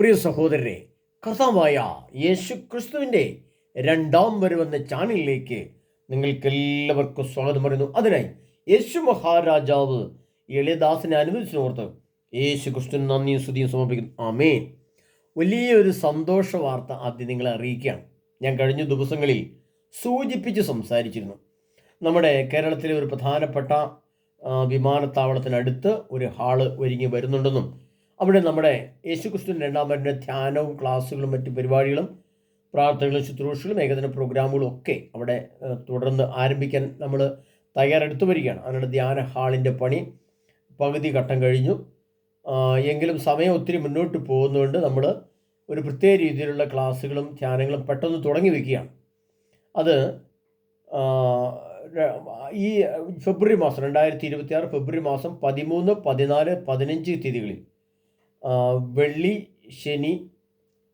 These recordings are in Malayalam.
പ്രിയ സഹോദരരെ കർത്താവായ യേശു ക്രിസ്തുവിന്റെ രണ്ടാം വരവെന്ന ചാനലിലേക്ക് നിങ്ങൾക്ക് എല്ലാവർക്കും സ്വാഗതം പറയുന്നു. അതിനായി യേശു മഹാരാജാവ് എളിയദാസനെ അനുവദിച്ചിനോർത്ത് യേശു ക്രിസ്തു നന്ദിയും സ്തുതിയും സമർപ്പിക്കുന്നു. ആമേൻ. വലിയൊരു സന്തോഷ വാർത്ത ആദ്യം നിങ്ങളെ അറിയിക്കുകയാണ്. ഞാൻ കഴിഞ്ഞ ദിവസങ്ങളിൽ സൂചിപ്പിച്ച് സംസാരിച്ചിരുന്നു. നമ്മുടെ കേരളത്തിലെ ഒരു പ്രധാനപ്പെട്ട വിമാനത്താവളത്തിനടുത്ത് ഒരു ഹാൾ ഒരുങ്ങി വരുന്നുണ്ടെന്നും അവിടെ നമ്മുടെ യേശുക്രിസ്തു രണ്ടാം വരന്റെ ധ്യാനവും ക്ലാസ്സുകളും മറ്റു പരിപാടികളും പ്രാർത്ഥനകളും ശുശ്രൂഷകളും ഏകദിന പ്രോഗ്രാമുകളും ഒക്കെ അവിടെ തുടർന്ന് ആരംഭിക്കാൻ നമ്മൾ തയ്യാറെടുത്തു വരികയാണ്. അതിനുള്ള ധ്യാന ഹാളിന്റെ പണി പകുതി ഘട്ടം കഴിഞ്ഞു. എങ്കിലും സമയം ഒത്തിരി മുന്നോട്ട് പോകുന്നതുകൊണ്ട് നമ്മൾ ഒരു പ്രത്യേക രീതിയിലുള്ള ക്ലാസ്സുകളും ധ്യാനങ്ങളും പെട്ടെന്ന് തുടങ്ങി വയ്ക്കുകയാണ്. അത് ഈ ഫെബ്രുവരി മാസം രണ്ടായിരത്തി ഇരുപത്തി ഫെബ്രുവരി മാസം പതിമൂന്ന് പതിനാല് പതിനഞ്ച് തീയതികളിൽ വെള്ളി ശനി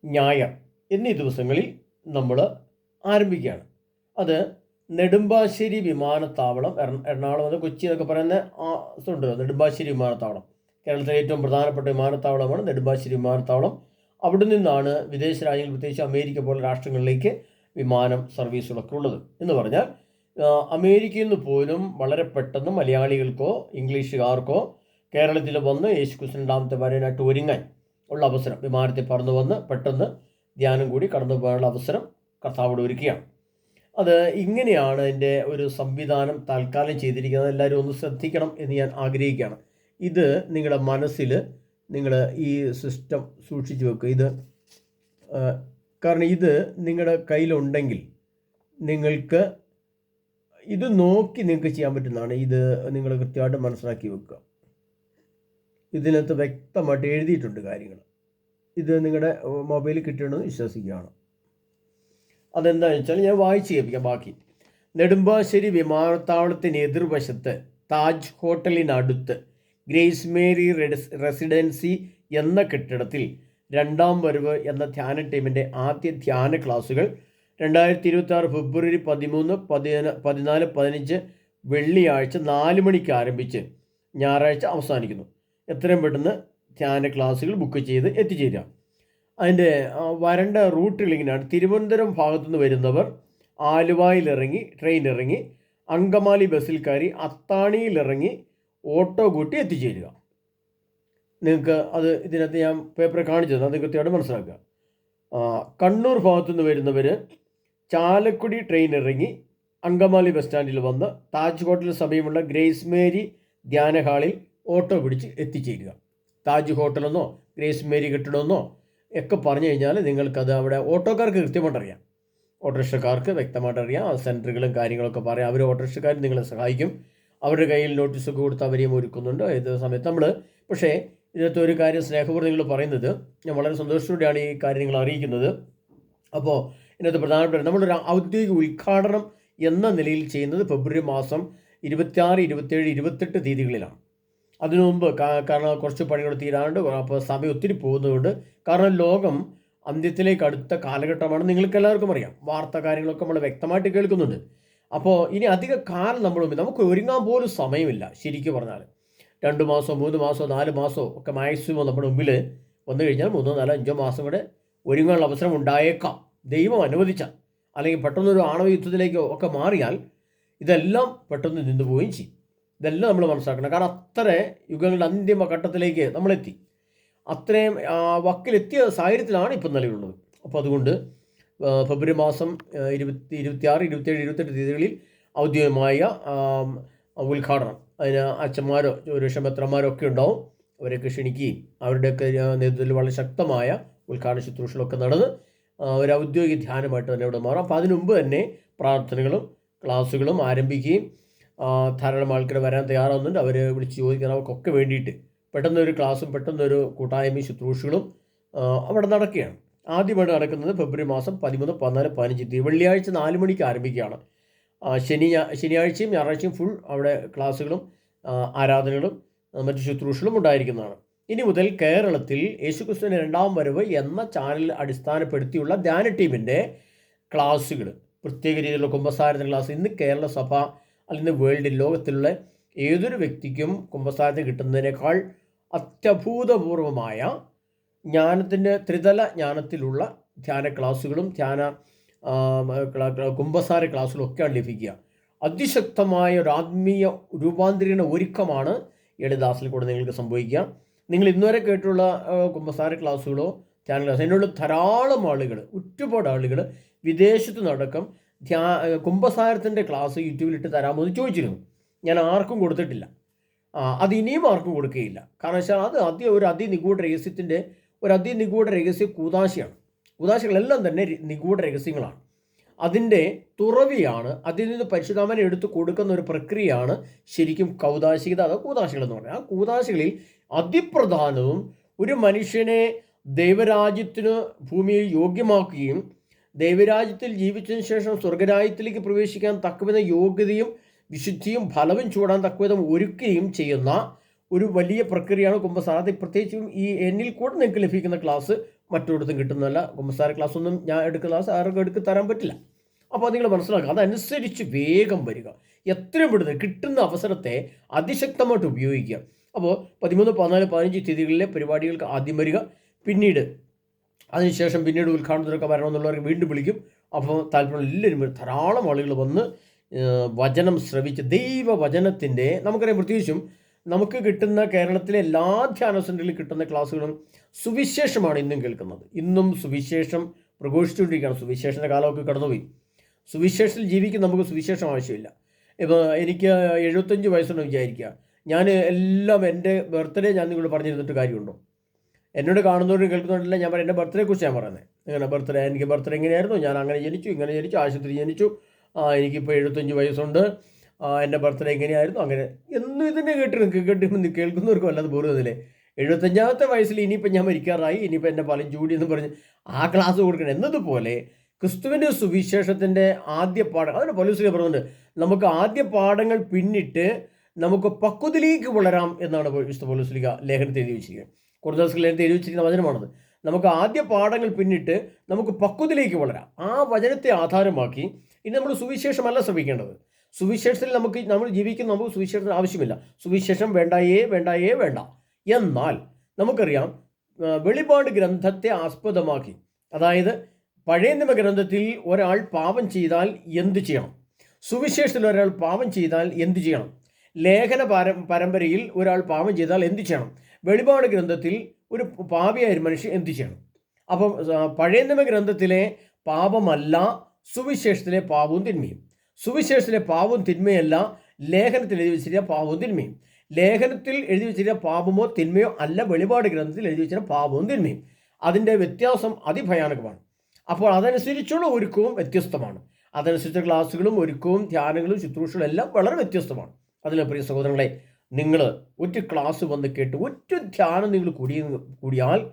ഞായർ എന്നീ ദിവസങ്ങളിൽ നമ്മൾ ആരംഭിക്കുകയാണ്. അത് നെടുമ്പാശ്ശേരി വിമാനത്താവളം എറ- എറണാകുളം അത് കൊച്ചി എന്നൊക്കെ പറയുന്ന ആ ഇതുണ്ട് നെടുമ്പാശ്ശേരി വിമാനത്താവളം. കേരളത്തിലെ ഏറ്റവും പ്രധാനപ്പെട്ട വിമാനത്താവളമാണ് നെടുമ്പാശ്ശേരി വിമാനത്താവളം. അവിടെ നിന്നാണ് വിദേശ രാജ്യങ്ങൾ പ്രത്യേകിച്ച് അമേരിക്ക പോലെ രാഷ്ട്രങ്ങളിലേക്ക് വിമാനം സർവീസുകളൊക്കെ ഉള്ളത് എന്ന് പറഞ്ഞാൽ അമേരിക്കയിൽ നിന്ന് പോലും വളരെ പെട്ടെന്ന് മലയാളികൾക്കോ ഇംഗ്ലീഷുകാർക്കോ കേരളത്തിൽ വന്ന് യേശുക്രിസ്തു രണ്ടാമത്തെ വരനായിട്ട് ഒരുങ്ങാൻ ഉള്ള അവസരം വിമാനത്തിൽ പറന്നു വന്ന് പെട്ടെന്ന് ധ്യാനം കൂടി കടന്നു പോകാനുള്ള അവസരം കർത്താവോട് ഒരുക്കുകയാണ്. അത് ഇങ്ങനെയാണ് എന്റെ ഒരു സംവിധാനം തൽക്കാലം ചെയ്തിരിക്കുന്നത്. എല്ലാവരും ഒന്ന് ശ്രദ്ധിക്കണം എന്ന് ഞാൻ ആഗ്രഹിക്കുകയാണ്. ഇത് നിങ്ങളുടെ മനസ്സിൽ നിങ്ങൾ ഈ സിസ്റ്റം സൂക്ഷിച്ചു വെക്കുക. ഇത് കാരണം ഇത് നിങ്ങളുടെ കയ്യിലുണ്ടെങ്കിൽ നിങ്ങൾക്ക് ഇത് നോക്കി നിങ്ങൾക്ക് ചെയ്യാൻ പറ്റുന്നതാണ്. ഇത് നിങ്ങൾ കൃത്യമായിട്ട് മനസ്സിലാക്കി വെക്കുക. ഇതിനകത്ത് വ്യക്തമായിട്ട് എഴുതിയിട്ടുണ്ട് കാര്യങ്ങൾ. ഇത് നിങ്ങളുടെ മൊബൈലിൽ കിട്ടണമെന്ന് വിശ്വസിക്കുകയാണ്. അതെന്താണെന്ന് വെച്ചാൽ ഞാൻ വായിച്ച് കേൾപ്പിക്കാം ബാക്കി. നെടുമ്പാശ്ശേരി വിമാനത്താവളത്തിന് എതിർവശത്ത് താജ് ഹോട്ടലിനടുത്ത് ഗ്രേസ് മേരി റെസിഡൻസി എന്ന കെട്ടിടത്തിൽ രണ്ടാം വരവ് എന്ന ധ്യാന ടീമിന്റെ ആദ്യ ധ്യാന ക്ലാസുകൾ രണ്ടായിരത്തി ഇരുപത്തി ആറ് ഫെബ്രുവരി പതിമൂന്ന് പതിന പതിനാല് പതിനഞ്ച് വെള്ളിയാഴ്ച നാല് മണിക്ക് ആരംഭിച്ച് ഞായറാഴ്ച അവസാനിക്കുന്നു. എത്രയും പെട്ടെന്ന് ധ്യാന ക്ലാസ്സുകൾ ബുക്ക് ചെയ്ത് എത്തിച്ചേരുക. അതിന്റെ വരണ്ട റൂട്ടുകൾ ഇങ്ങനെയാണ് തിരുവനന്തപുരം ഭാഗത്തുനിന്ന് വരുന്നവർ ആലുവായിലിറങ്ങി ട്രെയിൻ ഇറങ്ങി അങ്കമാലി ബസ്സിൽ കയറി അത്താണിയിലിറങ്ങി ഓട്ടോ കൂട്ടി എത്തിച്ചേരുക. നിങ്ങൾക്ക് അത് ഇതിനകത്ത് ഞാൻ പേപ്പർ കാണിച്ചു തന്നു അത് കൃത്യമായിട്ട് മനസ്സിലാക്കുക. കണ്ണൂർ ഭാഗത്തുനിന്ന് വരുന്നവർ ചാലക്കുടി ട്രെയിൻ ഇറങ്ങി അങ്കമാലി ബസ് സ്റ്റാൻഡിൽ വന്ന് താജ് ഹോട്ടലിന് സമീപമുള്ള ഗ്രേസ് മേരി ധ്യാന ഹാളിൽ ഓട്ടോ പിടിച്ച് എത്തിച്ചേരുക. താജ് ഹോട്ടലെന്നോ ഗ്രേസ് മേരി കെട്ടിടമെന്നോ ഒക്കെ പറഞ്ഞു കഴിഞ്ഞാൽ നിങ്ങൾക്കത് അവിടെ ഓട്ടോക്കാർക്ക് കൃത്യമായിട്ട് അറിയാം. ഓട്ടോറിക്ഷക്കാർക്ക് വ്യക്തമായിട്ട് അറിയാം. ആ സെന്ററുകളും കാര്യങ്ങളൊക്കെ പറയാം. അവർ ഓട്ടോറിക്ഷക്കാർ നിങ്ങളെ സഹായിക്കും. അവരുടെ കയ്യിൽ നോട്ടീസൊക്കെ കൊടുത്ത് അവരെയും ഒരുക്കുന്നുണ്ട്. ഏത് സമയത്ത് നമ്മൾ പക്ഷേ ഇതിനകത്ത് ഒരു കാര്യം സ്നേഹപൂർവം നിങ്ങൾ പറയുന്നത് ഞാൻ വളരെ സന്തോഷത്തോടെയാണ് ഈ കാര്യങ്ങൾ അറിയിക്കുന്നത്. അപ്പോൾ ഇതിനകത്ത് പ്രധാനപ്പെട്ട നമ്മളൊരു ഔദ്യോഗിക ഉദ്ഘാടനം എന്ന നിലയിൽ ചെയ്യുന്നത് ഫെബ്രുവരി മാസം ഇരുപത്തിയാറ് ഇരുപത്തേഴ് ഇരുപത്തെട്ട് തീയതികളിലാണ്. അതിനു മുമ്പ് കാരണം കുറച്ച് പണികൾ തീരാണ്ട് അപ്പോൾ സമയം ഒത്തിരി പോകുന്നതുകൊണ്ട് കാരണം ലോകം അന്ത്യത്തിലേക്ക് അടുത്ത കാലഘട്ടമാണ്. നിങ്ങൾക്ക് എല്ലാവർക്കും അറിയാം. വാർത്ത കാര്യങ്ങളൊക്കെ നമ്മൾ വ്യക്തമായിട്ട് കേൾക്കുന്നുണ്ട്. അപ്പോൾ ഇനി അധിക കാലം നമ്മൾ നമുക്ക് ഒരുങ്ങാൻ പോലും സമയമില്ല ശരിക്കും പറഞ്ഞാൽ. രണ്ട് മാസമോ മൂന്ന് മാസമോ നാല് മാസമോ ഒക്കെ മാക്സിമം നമ്മുടെ മുമ്പിൽ വന്നു കഴിഞ്ഞാൽ മൂന്നോ നാലോ അഞ്ചോ മാസം കൂടെ ഒരുങ്ങാനുള്ള അവസരം ഉണ്ടായേക്കാം. ദൈവം അനുവദിച്ചാൽ. അല്ലെങ്കിൽ പെട്ടെന്നൊരു ആണവ യുദ്ധത്തിലേക്കോ ഒക്കെ മാറിയാൽ ഇതെല്ലാം പെട്ടെന്ന് നിന്നു പോവുകയും ചെയ്യും. ഇതെല്ലാം നമ്മൾ മനസ്സിലാക്കണം. കാരണം അത്ര യുഗങ്ങളുടെ അന്തിമ ഘട്ടത്തിലേക്ക് നമ്മളെത്തി. അത്രയും വക്കിലെത്തിയ സാഹചര്യത്തിലാണ് ഇപ്പം നിലവിലുള്ളത്. അപ്പോൾ അതുകൊണ്ട് ഫെബ്രുവരി മാസം ഇരുപത്തി ഇരുപത്തിയാറ് ഇരുപത്തേഴ് ഇരുപത്തെട്ട് തീയതികളിൽ ഔദ്യോഗികമായ ഉദ്ഘാടനം. അതിന് അച്ഛന്മാരോ ഒരു ക്ഷമത്രന്മാരോ ഒക്കെ ഉണ്ടാവും. അവരെയൊക്കെ ക്ഷണിക്കുകയും അവരുടെയൊക്കെ നേതൃത്വത്തിൽ വളരെ ശക്തമായ ഉദ്ഘാടന ശുശ്രൂഷകളൊക്കെ നടന്ന് ഒരു ഔദ്യോഗിക ധ്യാനമായിട്ട് തന്നെ ഇവിടെ മാറും. അപ്പോൾ അതിനുമുമ്പ് തന്നെ പ്രാർത്ഥനകളും ക്ലാസ്സുകളും ആരംഭിക്കുകയും ധാരാളം ആൾക്കാർ വരാൻ തയ്യാറാവുന്നുണ്ട്. അവർ വിളിച്ച് ചോദിക്കുന്നവർക്കൊക്കെ വേണ്ടിയിട്ട് പെട്ടെന്ന് ഒരു ക്ലാസ്സും പെട്ടെന്നൊരു കൂട്ടായ്മയും ശുശ്രൂഷകളും അവിടെ നടക്കുകയാണ്. ആദ്യമായിട്ട് നടക്കുന്നത് ഫെബ്രുവരി മാസം പതിമൂന്ന് പതിനാല് പതിനഞ്ച് തീയതി. വെള്ളിയാഴ്ച നാല് മണിക്ക് ആരംഭിക്കുകയാണ്. ശനി ശനിയാഴ്ചയും ഞായറാഴ്ചയും ഫുൾ അവിടെ ക്ലാസ്സുകളും ആരാധനകളും മറ്റ് ശുശ്രൂഷകളും ഉണ്ടായിരിക്കുന്നതാണ്. ഇനി മുതൽ കേരളത്തിൽ യേശുക്രിസ്തുവിന്റെ രണ്ടാം വരവ് എന്ന ചാനൽ അടിസ്ഥാനപ്പെടുത്തിയുള്ള ധ്യാന ടീമിന്റെ ക്ലാസ്സുകൾ പ്രത്യേക രീതിയിലുള്ള കുംഭസാരത്തിന്റെ ക്ലാസ് ഇന്ന് കേരള സഭ അല്ലെങ്കിൽ വേൾഡിൽ ലോകത്തിലുള്ള ഏതൊരു വ്യക്തിക്കും കുംഭസ്ഥാനത്ത് കിട്ടുന്നതിനേക്കാൾ അത്യഭൂതപൂർവമായ ജ്ഞാനത്തിന്റെ ത്രിതല ജ്ഞാനത്തിലുള്ള ധ്യാന ക്ലാസ്സുകളും ധ്യാന കുംഭസാര ക്ലാസ്സുകളും ഒക്കെയാണ് ലഭിക്കുക. അതിശക്തമായ ഒരു ആത്മീയ രൂപാന്തരീണ ഒരുക്കമാണ് എളിദാസിൽ കൂടെ നിങ്ങൾക്ക് സംഭവിക്കുക. നിങ്ങൾ ഇന്നുവരെ കേട്ടുള്ള കുംഭസാര ക്ലാസ്സുകളോ ധ്യാന ക്ലാസ് അതിനുള്ള ധാരാളം ആളുകൾ ഒരുപാട് ആളുകൾ വിദേശത്ത് നടക്കം ധ്യാ കുംഭസാരത്തിന്റെ ക്ലാസ് യൂട്യൂബിലിട്ട് തരാമോ എന്ന് ചോദിച്ചിരുന്നു. ഞാൻ ആർക്കും കൊടുത്തിട്ടില്ല. അത് ഇനിയും ആർക്കും കൊടുക്കുകയില്ല. കാരണം വെച്ചാൽ അത് അതി ഒരു അതിനിഗൂഢ രഹസ്യത്തിന്റെ ഒരു അതിനിഗൂഢ രഹസ്യ കൂതാശയാണ്. കൂതാശകളെല്ലാം തന്നെ നിഗൂഢ രഹസ്യങ്ങളാണ്. അതിന്റെ തുറവിയാണ് അതിൽ നിന്ന് പരിശുദ്ധാമനെ എടുത്ത് കൊടുക്കുന്ന ഒരു പ്രക്രിയയാണ് ശരിക്കും കൗതാശികത അതോ കൂതാശികൾ എന്ന് പറയുന്നത്. ആ കൂതാശികളിൽ അതിപ്രധാനവും ഒരു മനുഷ്യനെ ദൈവരാജ്യത്തിന് ഭൂമിയിൽ യോഗ്യമാക്കുകയും ദൈവരാജ്യത്തിൽ ജീവിച്ചതിന് ശേഷം സ്വർഗരാജ്യത്തിലേക്ക് പ്രവേശിക്കാൻ തക്കവിധ യോഗ്യതയും വിശുദ്ധിയും ഫലവും ചൂടാൻ തക്കവിധം ഒരുക്കുകയും ചെയ്യുന്ന ഒരു വലിയ പ്രക്രിയയാണ് കുമ്പസാര. അത് പ്രത്യേകിച്ചും ഈ എന്നിൽ കൂടെ നിങ്ങൾക്ക് ലഭിക്കുന്ന ക്ലാസ് മറ്റൊരിടത്തും കിട്ടുന്നതല്ല. കുമ്പസാര ക്ലാസ് ഒന്നും ഞാൻ എടുക്കുന്ന ക്ലാസ് ആർക്കും എടുക്കു തരാൻ പറ്റില്ല. അപ്പോൾ നിങ്ങൾ മനസ്സിലാക്കുക അതനുസരിച്ച് വേഗം വരിക. എത്രയും പെടുന്നത് കിട്ടുന്ന അവസരത്തെ അതിശക്തമായിട്ട് ഉപയോഗിക്കുക. അപ്പോൾ പതിമൂന്ന് പതിനാല് പതിനഞ്ച് തീയതികളിലെ പരിപാടികൾക്ക് ആദ്യം വരിക. പിന്നീട് അതിനുശേഷം പിന്നീട് ഉദ്ഘാടനത്തിനൊക്കെ വരണമെന്നുള്ളവർക്ക് വീണ്ടും വിളിക്കും. അപ്പോൾ താല്പര്യം എല്ലാവരും വരും. ധാരാളം ആളുകൾ വന്ന് വചനം ശ്രവിച്ച് ദൈവവചനത്തിന്റെ നമുക്കറിയാം പ്രത്യേകിച്ചും നമുക്ക് കിട്ടുന്ന കേരളത്തിലെ എല്ലാ ധ്യാന സെന്ററിൽ കിട്ടുന്ന ക്ലാസ്സുകളും സുവിശേഷമാണ് ഇന്നും കേൾക്കുന്നത്. ഇന്നും സുവിശേഷം പ്രഘോഷിച്ചുകൊണ്ടിരിക്കുകയാണ്. സുവിശേഷന്റെ കാലമൊക്കെ കടന്നുപോയി. സുവിശേഷത്തിൽ ജീവിക്കാൻ നമുക്ക് സുവിശേഷം ആവശ്യമില്ല. ഇപ്പോൾ എനിക്ക് എഴുപത്തഞ്ച് വയസ്സുണ്ടെന്ന് വിചാരിക്കുക. ഞാൻ എല്ലാം എന്റെ ബർത്ത്ഡേ ഞാൻ നിങ്ങളോട് പറഞ്ഞിരുന്നിട്ട് കാര്യമുണ്ടോ? എന്നോട് കാണുന്നവരും കേൾക്കുന്നവരെല്ലാം ഞാൻ പറയുന്നത് ബർത്ത്ഡേ കുറിച്ച് ഞാൻ പറയുന്നത് നിങ്ങളുടെ ബർത്ത്ഡേ എനിക്ക് ബർത്ത്ഡേ എങ്ങനെയായിരുന്നു? ഞാൻ അങ്ങനെ ജനിച്ചു ഇങ്ങനെ ജനിച്ചു ആശുപത്രി ജനിച്ചു. എനിക്കിപ്പോൾ എഴുപത്തഞ്ച് വയസ്സുണ്ട്. എന്റെ ബർത്ത്ഡേ എങ്ങനെയായിരുന്നു? അങ്ങനെ എന്നും ഇതിനെ കേട്ടിരുന്നു കേട്ടിരുന്നു കേൾക്കുന്നവർക്കും അല്ലാതെ അതില്ലേ എഴുപത്തഞ്ചാമത്തെ വയസ്സിൽ ഇനിയിപ്പോൾ ഞാൻ മരിക്കാറായി ഇനിയിപ്പോൾ എന്റെ പലം ചൂടി എന്ന് പറഞ്ഞ് ആ ക്ലാസ് കൊടുക്കണം. എന്നതുപോലെ ക്രിസ്തുവിന്റെ സുവിശേഷത്തിന്റെ ആദ്യ പാഠം അതിന് പോലീസ് പറയുന്നുണ്ട് നമുക്ക് ആദ്യ പാഠങ്ങൾ പിന്നിട്ട് നമുക്ക് പക്വതിലേക്ക് വളരാം എന്നാണ് വിശുദ്ധ പോലീസ് ലേഖനത്തെ എഴുതി വെച്ചിരിക്കുന്നത്. കുറച്ച് ലേഖനത്തിൽ എഴുതി വെച്ചിരിക്കുന്ന വചനമാണത്. നമുക്ക് ആദ്യ പാഠങ്ങൾ പിന്നിട്ട് നമുക്ക് പക്വത്തിലേക്ക് വളരാം. ആ വചനത്തെ ആധാരമാക്കി ഇനി നമ്മൾ സുവിശേഷമല്ല ശ്രമിക്കേണ്ടത്. സുവിശേഷത്തിൽ നമുക്ക് നമ്മൾ ജീവിക്കുന്ന നമുക്ക് സുവിശേഷത്തിന് ആവശ്യമില്ല. സുവിശേഷം വേണ്ടായേ വേണ്ടായേ വേണ്ട. എന്നാൽ നമുക്കറിയാം വെളിപാട് ഗ്രന്ഥത്തെ ആസ്പദമാക്കി. അതായത് പഴയ നിയമ ഗ്രന്ഥത്തിൽ ഒരാൾ പാപം ചെയ്താൽ എന്ത് ചെയ്യണം? സുവിശേഷത്തിൽ ഒരാൾ പാപം ചെയ്താൽ എന്ത് ചെയ്യണം? ലേഖന പാര പരമ്പരയിൽ ഒരാൾ പാപം ചെയ്താൽ എന്ത് ചെയ്യണം? വെളിപാട് ഗ്രന്ഥത്തിൽ ഒരു പാപിയായ മനുഷ്യൻ എന്ത് ചെയ്യണം? അപ്പം ആ, പഴയ നിയമ ഗ്രന്ഥത്തിലെ പാപമല്ല സുവിശേഷത്തിലെ പാപവും തിന്മയും. സുവിശേഷത്തിലെ പാപവും തിന്മയല്ല ലേഖനത്തിൽ എഴുതി വെച്ചിരിക്കുന്ന പാപവും തിന്മയും. ലേഖനത്തിൽ എഴുതി വെച്ചിരിക്കുന്ന പാപമോ തിന്മയോ അല്ല വെളിപാട് ഗ്രന്ഥത്തിൽ എഴുതി വെച്ചിരിക്കുന്ന പാപവും തിന്മയും. അതിന്റെ വ്യത്യാസം അതിഭയാനകമാണ്. അപ്പോൾ അതനുസരിച്ചുള്ള ഒരുക്കവും വ്യത്യസ്തമാണ്. അതനുസരിച്ച ക്ലാസ്സുകളും ഒരുക്കവും ധ്യാനങ്ങളും ശുശ്രൂഷകളും എല്ലാം വളരെ വ്യത്യസ്തമാണ്. അതിലെ പ്രിയ സഹോദരങ്ങളെ നിങ്ങൾ ഒറ്റ ക്ലാസ് വന്ന് കേട്ട് ഒറ്റ ധ്യാനം നിങ്ങൾ കൂടി കൂടിയാൽ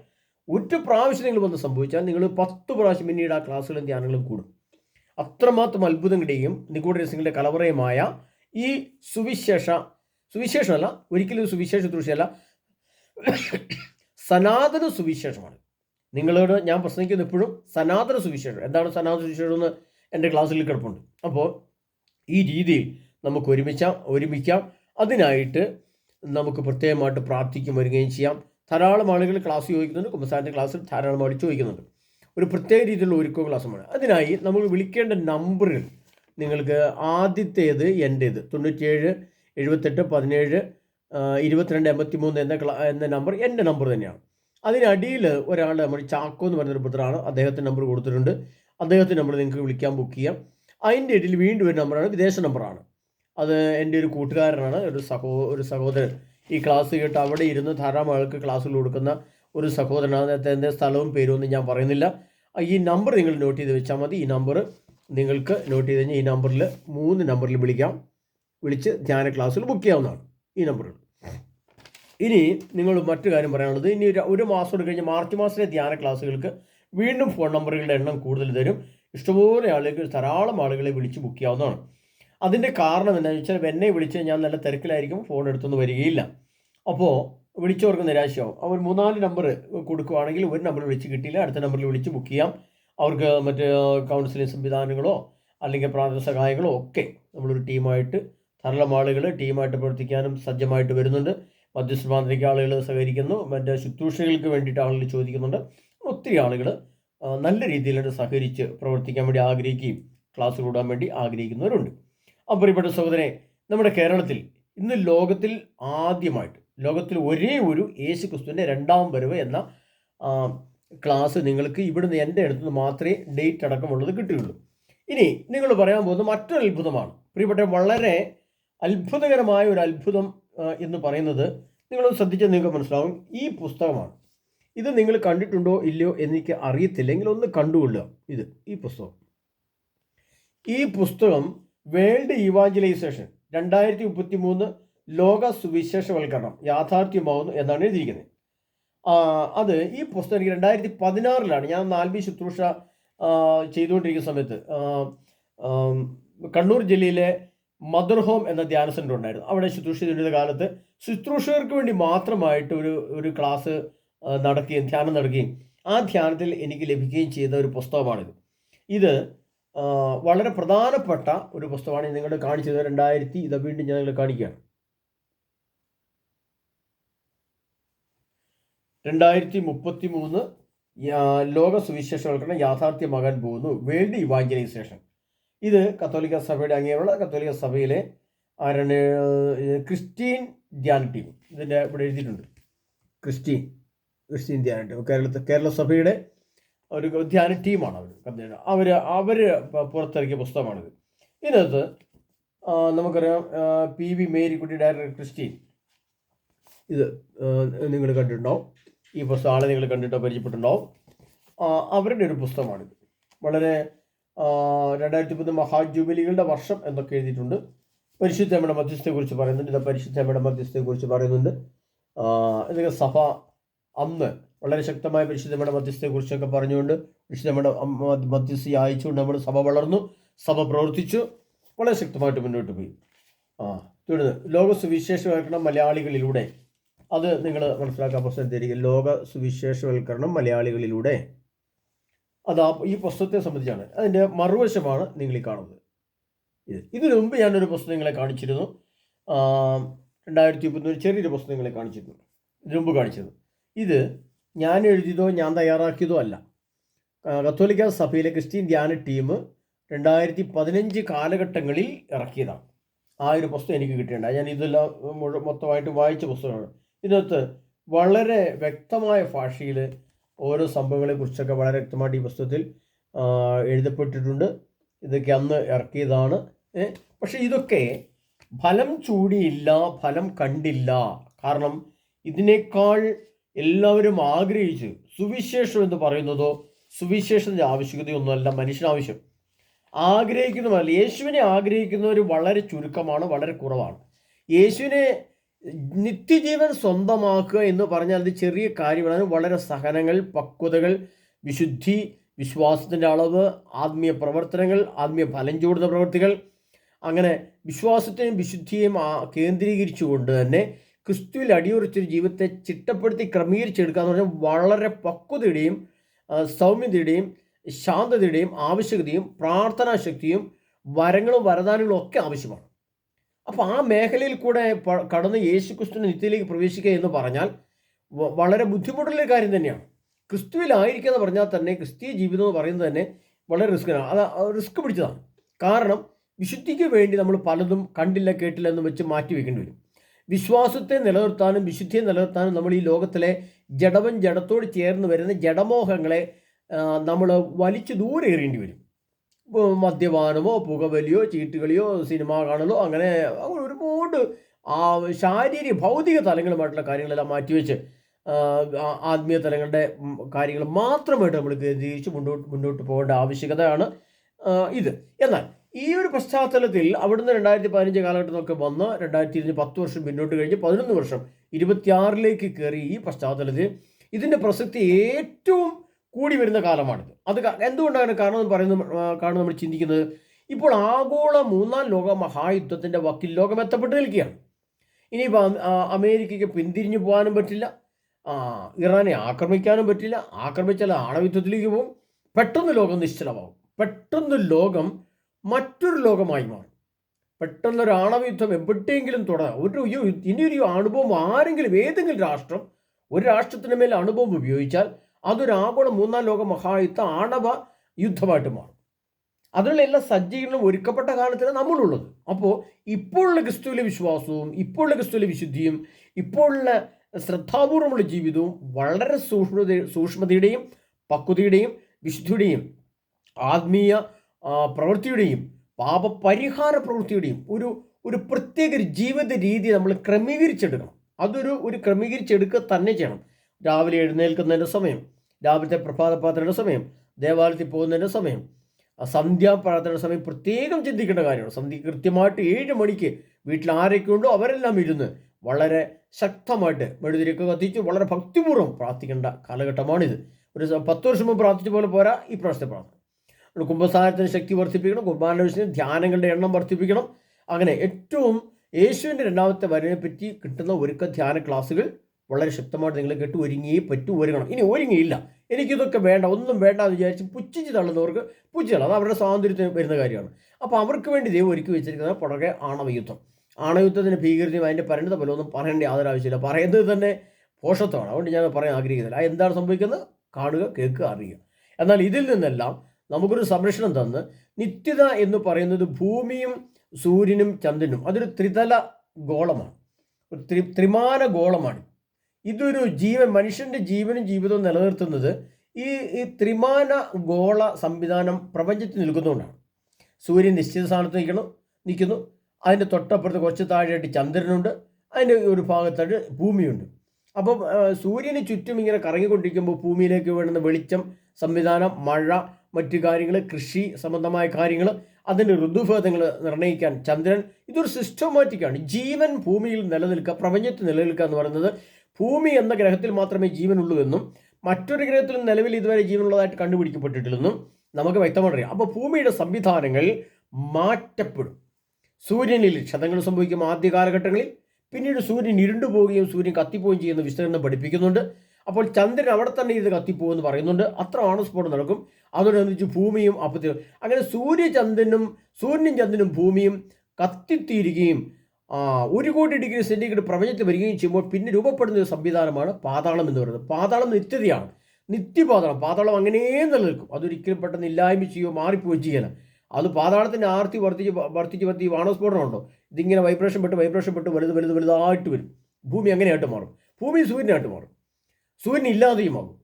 ഒറ്റ പ്രാവശ്യം നിങ്ങൾ വന്ന് സംഭവിച്ചാൽ നിങ്ങൾ പത്ത് പ്രാവശ്യം പിന്നീട് ആ ക്ലാസ്സുകളും ധ്യാനങ്ങളും കൂടും. അത്രമാത്രം അത്ഭുതങ്ങളുടെയും നിഗൂഢ രഹസ്യങ്ങളുടെ കലവറയുമായ ഈ സുവിശേഷ സുവിശേഷമല്ല ഒരിക്കലും സുവിശേഷ ദൃശ്യമല്ല സനാതന സുവിശേഷമാണ്. നിങ്ങളോട് ഞാൻ പ്രസംഗിക്കുന്ന ഇപ്പോഴും സനാതന സുവിശേഷം. എന്താണ് സനാതന സുവിശേഷം എന്ന് എന്റെ ക്ലാസ്സിൽ കിടപ്പുണ്ട്. അപ്പോൾ ഈ രീതിയിൽ നമുക്ക് ഒരുമിച്ചാം ഒരുമിക്കാം. അതിനായിട്ട് നമുക്ക് പ്രത്യേകമായിട്ട് പ്രാർത്ഥിക്കും വരികയും ചെയ്യാം. ധാരാളം ആളുകൾ ക്ലാസ് ചോദിക്കുന്നുണ്ട്. കുമ്പസാരന്റെ ക്ലാസ്സിൽ ധാരാളം ആളുകൾ ചോദിക്കുന്നുണ്ട്. ഒരു പ്രത്യേക രീതിയിലുള്ള ഒരുക്കോ ക്ലാസ്സുമാണ്. അതിനായി നമ്മൾ വിളിക്കേണ്ട നമ്പറിൽ നിങ്ങൾക്ക് ആദ്യത്തേത് എന്റേത് തൊണ്ണൂറ്റിയേഴ് എഴുപത്തെട്ട് പതിനേഴ് ഇരുപത്തിരണ്ട് എൺപത്തി മൂന്ന് എന്ന ക്ലാ എന്ന നമ്പർ എന്റെ നമ്പർ തന്നെയാണ്. അതിനടിയിൽ ഒരാൾ നമ്മൾ ചാക്കോ എന്ന് പറയുന്നൊരു ബ്രദറാണ്. അദ്ദേഹത്തിന്റെ നമ്പർ കൊടുത്തിട്ടുണ്ട്. അദ്ദേഹത്തിന്റെ നമ്പർ നിങ്ങൾക്ക് വിളിക്കാൻ ബുക്ക് ചെയ്യാം. അതിന്റെ ഇടയിൽ വീണ്ടും ഒരു നമ്പറാണ്. വിദേശ നമ്പറാണ്. അത് എന്റെ ഒരു കൂട്ടുകാരനാണ് ഒരു സഹോ ഒരു സഹോദരൻ. ഈ ക്ലാസ് കേട്ട് അവിടെ ഇരുന്ന് ധാരാളം ആൾക്ക് ക്ലാസ്സിൽ കൊടുക്കുന്ന ഒരു സഹോദരനാണ്. അദ്ദേഹത്തിന്റെ സ്ഥലവും പേരും ഒന്നും ഞാൻ പറയുന്നില്ല. ഈ നമ്പർ നിങ്ങൾ നോട്ട് ചെയ്ത് വെച്ചാൽ മതി. ഈ നമ്പർ നിങ്ങൾക്ക് നോട്ട് ചെയ്ത് കഴിഞ്ഞാൽ ഈ നമ്പറിൽ മൂന്ന് നമ്പറിൽ വിളിക്കാം. വിളിച്ച് ധ്യാന ക്ലാസ്സിൽ ബുക്ക് ചെയ്യാവുന്നതാണ്. ഈ നമ്പർ ഇനി നിങ്ങൾ മറ്റു കാര്യം പറയാനുള്ളത്. ഇനി ഒരു മാസം കഴിഞ്ഞ് മാർച്ച് മാസത്തിലെ ധ്യാന ക്ലാസ്സുകൾക്ക് വീണ്ടും ഫോൺ നമ്പറുകളുടെ എണ്ണം കൂടുതൽ തരും. ഇഷ്ടംപോലെ ആളുകൾ ധാരാളം ആളുകളെ വിളിച്ച് ബുക്ക് ചെയ്യാവുന്നതാണ്. അതിന്റെ കാരണം എന്താണെന്ന് വെച്ചാൽ എന്നെ വിളിച്ച് ഞാൻ നല്ല തിരക്കിലായിരിക്കും ഫോൺ എടുത്തൊന്നും വരികയില്ല. അപ്പോൾ വിളിച്ചവർക്ക് നിരാശയാവും. അവർ മൂന്നാൽ നമ്പർ കൊടുക്കുകയാണെങ്കിൽ ഒരു നമ്പർ വിളിച്ച് കിട്ടിയില്ല അടുത്ത നമ്പറിൽ വിളിച്ച് ബുക്ക് ചെയ്യാം. അവർക്ക് മറ്റ് കൗൺസിലിംഗ് സംവിധാനങ്ങളോ അല്ലെങ്കിൽ പ്രാഥമിക സഹായങ്ങളോ ഒക്കെ നമ്മളൊരു ടീമായിട്ട് ധാരാളം ആളുകൾ ടീമായിട്ട് പ്രവർത്തിക്കാനും സജ്ജമായിട്ട് വരുന്നുണ്ട്. മധ്യസ്ഥമാന്ത്രിക്ക് ആളുകൾ സഹകരിക്കുന്നു. മറ്റേ ശുശ്രൂഷകൾക്ക് വേണ്ടിയിട്ട് ആളുകൾ ചോദിക്കുന്നുണ്ട്. ഒത്തിരി ആളുകൾ നല്ല രീതിയിലായിട്ട് സഹകരിച്ച് പ്രവർത്തിക്കാൻ വേണ്ടി ആഗ്രഹിക്കുകയും ക്ലാസ് കൂടാൻ വേണ്ടി ആഗ്രഹിക്കുന്നവരുണ്ട്. അപ്പോൾ പ്രിയപ്പെട്ട സഹോദരനെ നമ്മുടെ കേരളത്തിൽ ഇന്ന് ലോകത്തിൽ ആദ്യമായിട്ട് ലോകത്തിൽ ഒരേ ഒരു യേശു ക്രിസ്തുവിന്റെ രണ്ടാം വരവ് എന്ന ക്ലാസ് നിങ്ങൾക്ക് ഇവിടുന്ന് എന്റെ അടുത്ത് നിന്ന് മാത്രമേ ഡേറ്റ് അടക്കമുള്ളത് കിട്ടുകയുള്ളൂ ഇനി നിങ്ങൾ പറയാൻ പോകുന്നത് മറ്റൊരു അത്ഭുതമാണ്. പ്രിയപ്പെട്ട വളരെ അത്ഭുതകരമായ ഒരു അത്ഭുതം എന്ന് പറയുന്നത് നിങ്ങൾ ശ്രദ്ധിച്ചാൽ നിങ്ങൾക്ക് മനസ്സിലാവും. ഈ പുസ്തകമാണ്. ഇത് നിങ്ങൾ കണ്ടിട്ടുണ്ടോ ഇല്ലയോ എനിക്ക് അറിയത്തില്ലെങ്കിൽ ഒന്ന് കണ്ടുകൊള്ളുക. ഇത് ഈ പുസ്തകം. ഈ പുസ്തകം വേൾഡ് ഇവാഞ്ചലൈസേഷൻ രണ്ടായിരത്തി മുപ്പത്തി മൂന്ന് ലോക സുവിശേഷവൽക്കരണം യാഥാർത്ഥ്യമാവുന്നു എന്നാണ് എഴുതിയിരിക്കുന്നത്. അത് ഈ പുസ്തകം എനിക്ക് രണ്ടായിരത്തി പതിനാറിലാണ് ഞാൻ നാൽബി ശുശ്രൂഷ ചെയ്തുകൊണ്ടിരിക്കുന്ന സമയത്ത് കണ്ണൂർ ജില്ലയിലെ മദർ ഹോം എന്ന ധ്യാന സെന്റർ ഉണ്ടായിരുന്നു. അവിടെ ശുശ്രൂഷ ചെയ്തിരുന്ന കാലത്ത് ശുശ്രൂഷകർക്ക് വേണ്ടി മാത്രമായിട്ട് ഒരു ഒരു ക്ലാസ് നടത്തുകയും ധ്യാനം നടക്കുകയും ആ ധ്യാനത്തിൽ എനിക്ക് ലഭിക്കുകയും ചെയ്ത ഒരു പുസ്തകമാണിത്. ഇത് വളരെ പ്രധാനപ്പെട്ട ഒരു പുസ്തകമാണ് നിങ്ങൾ കാണിച്ചത്. രണ്ടായിരത്തി ഇത് വീണ്ടും ഞാൻ നിങ്ങൾ കാണിക്കുകയാണ്. രണ്ടായിരത്തി മുപ്പത്തി മൂന്ന് ലോക സുവിശേഷവൽക്കരണം യാഥാർത്ഥ്യമാകാൻ പോകുന്നു. World evangelisation. ഇത് കത്തോലിക്ക സഭയുടെ അംഗീകാരമുള്ള കത്തോലിക്ക സഭയിലെ ആരാണ്? ക്രിസ്റ്റീൻ ധ്യാന ടീം ഇതിന്റെ ഇവിടെ എഴുതിയിട്ടുണ്ട്. ക്രിസ്റ്റീൻ ക്രിസ്റ്റീൻ ധ്യാന ടീം കേരളത്തിൽ കേരള സഭയുടെ ഒരു ധ്യാന ടീമാണ് അവർ. അവർ അവർ പുറത്തിറക്കിയ പുസ്തകമാണിത്. ഇതിനകത്ത് നമുക്കറിയാം P V Marykutty director Christine. ഇത് നിങ്ങൾ കണ്ടിട്ടുണ്ടാവും. ഈ പുസ്തകം ആളെ നിങ്ങൾ കണ്ടിട്ടോ പരിചയപ്പെട്ടിട്ടുണ്ടാവും. അവരുടെ ഒരു പുസ്തകമാണിത്. വളരെ രണ്ടായിരത്തി പത്ത് മഹാജൂബിലികളുടെ വർഷം എന്നൊക്കെ എഴുതിയിട്ടുണ്ട്. പരിശുദ്ധമ്മയുടെ മധ്യസ്ഥയെക്കുറിച്ച് പറയുന്നുണ്ട്. ഇത് പരിശുദ്ധമ്മയുടെ മധ്യസ്ഥയെക്കുറിച്ച് പറയുന്നുണ്ട്. ഇതൊക്കെ സഭ അന്ന് വളരെ ശക്തമായ പരിശുദ്ധമ്മയുടെ മധ്യസ്ഥയെക്കുറിച്ചൊക്കെ പറഞ്ഞുകൊണ്ട് പരിശുദ്ധമ്മയുടെ മധ്യസ്ഥ അയച്ചുകൊണ്ട് നമ്മുടെ സഭ വളർന്നു. സഭ പ്രവർത്തിച്ചു. വളരെ ശക്തമായിട്ട് മുന്നോട്ട് പോയി. ആ തുടർന്ന് ലോക സുവിശേഷവൽക്കരണം മലയാളികളിലൂടെ. അത് നിങ്ങൾ മനസ്സിലാക്കാൻ പുസ്തകം തരിക ലോക സുവിശേഷവൽക്കരണം മലയാളികളിലൂടെ. അത് ആ ഈ പുസ്തകത്തെ സംബന്ധിച്ചാണ്. അതിന്റെ മറുവശമാണ് നിങ്ങൾ ഈ കാണുന്നത്. ഇത് ഇതിനു മുമ്പ് ഞാനൊരു പുസ്തകം നിങ്ങളെ കാണിച്ചിരുന്നു. രണ്ടായിരത്തി മുപ്പത്തൊരു ചെറിയൊരു പുസ്തകം നിങ്ങളെ കാണിച്ചിരുന്നു. ഇതിനു മുമ്പ് കാണിച്ചത്. ഇത് ഞാൻ എഴുതിയതോ ഞാൻ തയ്യാറാക്കിയതോ അല്ല. കത്തോലിക്ക സഭയിലെ ക്രിസ്ത്യൻ ധ്യാന ടീം രണ്ടായിരത്തി പതിനഞ്ച് കാലഘട്ടങ്ങളിൽ ഇറക്കിയതാണ്. ആ ഒരു പുസ്തകം എനിക്ക് കിട്ടിയിട്ടുണ്ട്. ഞാൻ ഇതെല്ലാം മുഴു മൊത്തമായിട്ട് വായിച്ച പുസ്തകമാണ്. ഇതിനകത്ത് വളരെ വ്യക്തമായ ഭാഷയിൽ ഓരോ സംഭവങ്ങളെക്കുറിച്ചൊക്കെ വളരെ വ്യക്തമായിട്ട് ഈ പുസ്തകത്തിൽ എഴുതപ്പെട്ടിട്ടുണ്ട്. ഇതൊക്കെ അന്ന് ഇറക്കിയതാണ്. പക്ഷെ ഇതൊക്കെ ഫലം ചൂടിയില്ല ഫലം കണ്ടില്ല. കാരണം ഇതിനേക്കാൾ എല്ലാവരും ആഗ്രഹിച്ചു. സുവിശേഷം എന്ന് പറയുന്നതോ സുവിശേഷത്തിന്റെ ആവശ്യകതയൊന്നുമല്ല മനുഷ്യനാവശ്യം ആഗ്രഹിക്കുന്നതല്ല യേശുവിനെ ആഗ്രഹിക്കുന്നവർ വളരെ ചുരുക്കമാണ് വളരെ കുറവാണ്. യേശുവിനെ നിത്യജീവൻ സ്വന്തമാക്കുക എന്ന് പറഞ്ഞാൽ അത് ചെറിയ കാര്യമാണ് വളരെ സഹനങ്ങൾ പക്വതകൾ വിശുദ്ധി വിശ്വാസത്തിന്റെ അളവ് ആത്മീയ പ്രവർത്തനങ്ങൾ ആത്മീയ ഫലം ചൂടുന്ന പ്രവൃത്തികൾ അങ്ങനെ വിശ്വാസത്തെയും വിശുദ്ധിയെയും കേന്ദ്രീകരിച്ചുകൊണ്ട് തന്നെ ക്രിസ്തുവിൽ അടിയുറച്ചൊരു ജീവിതത്തെ ചിട്ടപ്പെടുത്തി ക്രമീകരിച്ചെടുക്കുക എന്ന് പറഞ്ഞാൽ വളരെ പക്വതയുടെയും സൗമ്യതയുടെയും ശാന്തതയുടെയും ആവശ്യകതയും പ്രാർത്ഥനാശക്തിയും വരങ്ങളും വരദാനങ്ങളും ഒക്കെ ആവശ്യമാണ്. അപ്പോൾ ആ മേഖലയിൽ കൂടെ കടന്ന് യേശു ക്രിസ്തുവിന്റെ നിത്യയിലേക്ക് പ്രവേശിക്കുക എന്ന് പറഞ്ഞാൽ വളരെ ബുദ്ധിമുട്ടുള്ള കാര്യം തന്നെയാണ്. ക്രിസ്തുവിലായിരിക്കുക എന്ന് പറഞ്ഞാൽ തന്നെ ക്രിസ്തീയ ജീവിതം എന്ന് പറയുന്നത് തന്നെ വളരെ റിസ്ക്കാണ്. അത് റിസ്ക് പിടിച്ചതാണ്. കാരണം വിശുദ്ധിക്ക് വേണ്ടി നമ്മൾ പലതും കണ്ടില്ല കേട്ടില്ല എന്ന് വെച്ച് മാറ്റി വെക്കേണ്ടി വരും. വിശ്വാസത്തെ നിലനിർത്താനും വിശുദ്ധിയെ നിലനിർത്താനും നമ്മൾ ഈ ലോകത്തിലെ ജഡവൻ ജഡത്തോട് ചേർന്ന് വരുന്ന ജഡമോഹങ്ങളെ നമ്മൾ വലിച്ചു ദൂരെ എറിയേണ്ടി വരും. മദ്യപാനമോ പുകവലിയോ ചീട്ടുകളിയോ സിനിമ കാണലോ അങ്ങനെ അങ്ങനെ ഒരുപാട് ആ ശാരീരിക ഭൗതിക തലങ്ങളുമായിട്ടുള്ള കാര്യങ്ങളെല്ലാം മാറ്റിവെച്ച് ആത്മീയ തലങ്ങളുടെ കാര്യങ്ങൾ മാത്രമായിട്ട് നമ്മൾ കേന്ദ്രീകരിച്ച് മുന്നോട്ട് മുന്നോട്ട് പോകേണ്ട ആവശ്യകതയാണ് ഇത്. എന്നാൽ ഈ ഒരു പശ്ചാത്തലത്തിൽ അവിടുന്ന് രണ്ടായിരത്തി പതിനഞ്ച് കാലഘട്ടത്തിലൊക്കെ വന്ന് രണ്ടായിരത്തി ഇരുപത് പത്ത് വർഷം പിന്നോട്ട് കഴിഞ്ഞ് പതിനൊന്ന് വർഷം ഇരുപത്തിയാറിലേക്ക് കയറി ഈ പശ്ചാത്തലത്തിൽ ഇതിന്റെ പ്രസക്തി ഏറ്റവും കൂടി വരുന്ന കാലമാണിത്. അത് എന്തുകൊണ്ടാണ് കാരണം എന്ന് പറയുന്നത് കാരണം നമ്മൾ ചിന്തിക്കുന്നത്? ഇപ്പോൾ ആഗോള മൂന്നാം ലോക മഹായുദ്ധത്തിന്റെ വക്കിൽ ലോകം എത്തപ്പെട്ട് നിൽക്കുകയാണ്. ഇനിയിപ്പോൾ അമേരിക്കയ്ക്ക് പിന്തിരിഞ്ഞു പോകാനും പറ്റില്ല. ഇറാനെ ആക്രമിക്കാനും പറ്റില്ല. ആക്രമിച്ചാൽ ആണവയുദ്ധത്തിലേക്ക് പോകും. പെട്ടെന്ന് ലോകം നിശ്ചലമാകും. പെട്ടെന്ന് ലോകം മറ്റൊരു ലോകമായി മാറും. പെട്ടെന്നൊരു ആണവയുദ്ധം എവിടെയെങ്കിലും തുടങ്ങാം ഒരു ഇനിയൊരു അനുഭവം ആരെങ്കിലും ഏതെങ്കിലും രാഷ്ട്രം ഒരു രാഷ്ട്രത്തിന് മേൽ അനുഭവം ഉപയോഗിച്ചാൽ അതൊരു ആഗോള മൂന്നാം ലോക മഹായുദ്ധ ആണവ യുദ്ധമായിട്ട് മാറും. അതിനുള്ള എല്ലാ സജ്ജീകരണവും ഒരുക്കപ്പെട്ട കാലത്തിന് നമ്മളുള്ളത്. അപ്പോൾ ഇപ്പോഴുള്ള ക്രിസ്തുവിലെ വിശ്വാസവും ഇപ്പോഴുള്ള ക്രിസ്തുവിലെ വിശുദ്ധിയും ഇപ്പോഴുള്ള ശ്രദ്ധാപൂർവമുള്ള ജീവിതവും വളരെ സൂക്ഷ്മത സൂക്ഷ്മതയുടെയും പക്വതയുടെയും വിശുദ്ധിയുടെയും ആത്മീയ പ്രവൃത്തിയുടെയും പാപപരിഹാര പ്രവൃത്തിയുടെയും ഒരു ഒരു പ്രത്യേക ഒരു ജീവിത രീതി നമ്മൾ ക്രമീകരിച്ചെടുക്കണം. അതൊരു ഒരു ക്രമീകരിച്ചെടുക്കുക തന്നെ ചെയ്യണം. രാവിലെ എഴുന്നേൽക്കുന്നതിന്റെ സമയം രാവിലത്തെ പ്രഭാത പ്രാർത്ഥനയുടെ സമയം ദേവാലയത്തിൽ പോകുന്നതിന്റെ സമയം ആ സന്ധ്യാപ്രാർത്ഥനയുടെ സമയം പ്രത്യേകം ചിന്തിക്കേണ്ട കാര്യമാണ്. സന്ധ്യ കൃത്യമായിട്ട് ഏഴ് മണിക്ക് വീട്ടിൽ ആരൊക്കെ ഉണ്ടോ അവരെല്ലാം ഇരുന്ന് വളരെ ശക്തമായിട്ട് മെഴുതിരിക്ക് കത്തിച്ച് വളരെ ഭക്തിപൂർവം പ്രാർത്ഥിക്കേണ്ട കാലഘട്ടമാണിത്. ഒരു പത്ത് വർഷം മുമ്പ് പ്രാർത്ഥിച്ച പോലെ പോരാ ഈ പ്രാവശ്യത്തെ പ്രാർത്ഥന. ഒരു കുംഭസ്ഥാനത്തിന് ശക്തി വർദ്ധിപ്പിക്കണം കുംഭാനവിഷയം ധ്യാനങ്ങളുടെ എണ്ണം വർദ്ധിപ്പിക്കണം. അങ്ങനെ ഏറ്റവും യേശുവിന്റെ രണ്ടാമത്തെ വരവിനെ പറ്റി കിട്ടുന്ന ഒരുക്ക ധ്യാന ക്ലാസ്സുകൾ വളരെ ശക്തമായിട്ട് നിങ്ങൾ കേട്ട് ഒരുങ്ങിയേ പറ്റൂ ഒരുങ്ങണം. ഇനി ഒരുങ്ങിയില്ല. എനിക്കിതൊക്കെ വേണ്ട ഒന്നും വേണ്ട എന്ന് വിചാരിച്ച് പുച്ഛിച്ച് തള്ളുന്നവർക്ക് പുച്ഛില്ല അത് അവരുടെ സ്വാതന്ത്ര്യത്തിന് വരുന്ന കാര്യമാണ്. അപ്പോൾ അവർക്ക് വേണ്ടി ദൈവം ഒരുക്കി വെച്ചിരിക്കുന്നത് പുറകെ ആണവയുദ്ധം. ആണയുദ്ധത്തിന് ഭീകരതയും അതിന്റെ പരിണിത ഫലമൊന്നും പറയേണ്ട യാതൊരു ആവശ്യമില്ല. പറയുന്നത് തന്നെ പോഷത്വമാണ്. അതുകൊണ്ട് ഞാൻ പറയാൻ ആഗ്രഹിക്കുന്നില്ല. എന്താണ് സംഭവിക്കുന്നത്? കാണുക കേൾക്കുക അറിയുക. എന്നാൽ ഇതിൽ നിന്നെല്ലാം നമുക്കൊരു സംരക്ഷണം തന്ന് നിത്യത എന്ന് പറയുന്നത് ഭൂമിയും സൂര്യനും ചന്ദ്രനും അതൊരു ത്രിതല ഗോളമാണ്. ഒരു ത്രി ത്രിമാന ഗോളമാണ്. ഇതൊരു ജീവൻ മനുഷ്യന്റെ ജീവനും ജീവിതവും നിലനിർത്തുന്നത് ഈ ഈ ത്രിമാന ഗോള സംവിധാനം പ്രപഞ്ചത്തിൽ നിൽക്കുന്നതുകൊണ്ടാണ്. സൂര്യൻ നിശ്ചിത സ്ഥാനത്ത് നിൽക്കണം നിൽക്കുന്നു. അതിന്റെ തൊട്ടപ്പുറത്ത് കുറച്ച് താഴെയായിട്ട് ചന്ദ്രനുണ്ട്. അതിന്റെ ഒരു ഭാഗത്തായിട്ട് ഭൂമിയുണ്ട്. അപ്പം സൂര്യന് ചുറ്റും ഇങ്ങനെ കറങ്ങിക്കൊണ്ടിരിക്കുമ്പോൾ ഭൂമിയിലേക്ക് വേണ്ടുന്ന വെളിച്ചം സംവിധാനം മഴ മറ്റു കാര്യങ്ങൾ കൃഷി സംബന്ധമായ കാര്യങ്ങൾ അതിന്റെ ഋതുഭേദങ്ങൾ നിർണയിക്കാൻ ചന്ദ്രൻ ഇതൊരു സിസ്റ്റമാറ്റിക്കാണ് ജീവൻ ഭൂമിയിൽ നിലനിൽക്കുക പ്രപഞ്ചത്തിൽ നിലനിൽക്കുക എന്ന് പറയുന്നത് ഭൂമി എന്ന ഗ്രഹത്തിൽ മാത്രമേ ജീവനുള്ളൂ എന്നും മറ്റൊരു ഗ്രഹത്തിലും നിലവിൽ ഇതുവരെ ജീവനുള്ളതായിട്ട് കണ്ടുപിടിക്കപ്പെട്ടിട്ടില്ലെന്നും നമുക്ക് വ്യക്തമായിട്ട് അറിയാം. അപ്പോൾ ഭൂമിയുടെ സംവിധാനങ്ങൾ മാറ്റപ്പെടും. സൂര്യനിൽ ക്ഷതങ്ങൾ സംഭവിക്കും ആദ്യ കാലഘട്ടങ്ങളിൽ. പിന്നീട് സൂര്യൻ ഇരുണ്ടു പോവുകയും സൂര്യൻ കത്തിപ്പോവുകയും ചെയ്യുന്ന വിശകലനം പഠിപ്പിക്കുന്നുണ്ട്. അപ്പോൾ ചന്ദ്രൻ അവിടെ തന്നെ ഇത് കത്തിപ്പോകുമെന്ന് പറയുന്നുണ്ട്. അത്ര ആണസ്ഫോടം നടക്കും. അതോടനുബന്ധിച്ച് ഭൂമിയും അപ്പത്തി അങ്ങനെ സൂര്യചന്ദ്രനും സൂര്യനും ചന്ദ്രനും ഭൂമിയും കത്തിത്തീരുകയും ഒരു കോടി ഡിഗ്രി സെന്റിഗ്രേഡ് പ്രപഞ്ചത്തിൽ വരികയും ചെയ്യുമ്പോൾ പിന്നെ രൂപപ്പെടുന്ന ഒരു സംവിധാനമാണ് പാതാളം എന്ന് പറയുന്നത്. പാതാളം നിത്യതയാണ്. നിത്യപാതാളം. പാതാളം അങ്ങനെ നിലനിൽക്കും. അതൊരിക്കലും പെട്ടെന്ന് ഇല്ലായ്മ ചെയ്യുകയോ മാറിപ്പോയി ചെയ്യല അത് പാതാളത്തിന്റെ ആർത്തി വർദ്ധിച്ച് വർദ്ധിച്ച് വർദ്ധിച്ച് വാണസ്ഫോടനം ഉണ്ടോ? ഇതിങ്ങനെ വൈബ്രേഷൻ പെട്ട് വൈബ്രേഷൻ പെട്ട് വലുത് വലുത് വലുതായിട്ട് വരും. ഭൂമി അങ്ങനെയായിട്ട് മാറും. ഭൂമി സൂര്യനായിട്ട് മാറും. സൂര്യൻ ഇല്ലാതെയും ആകും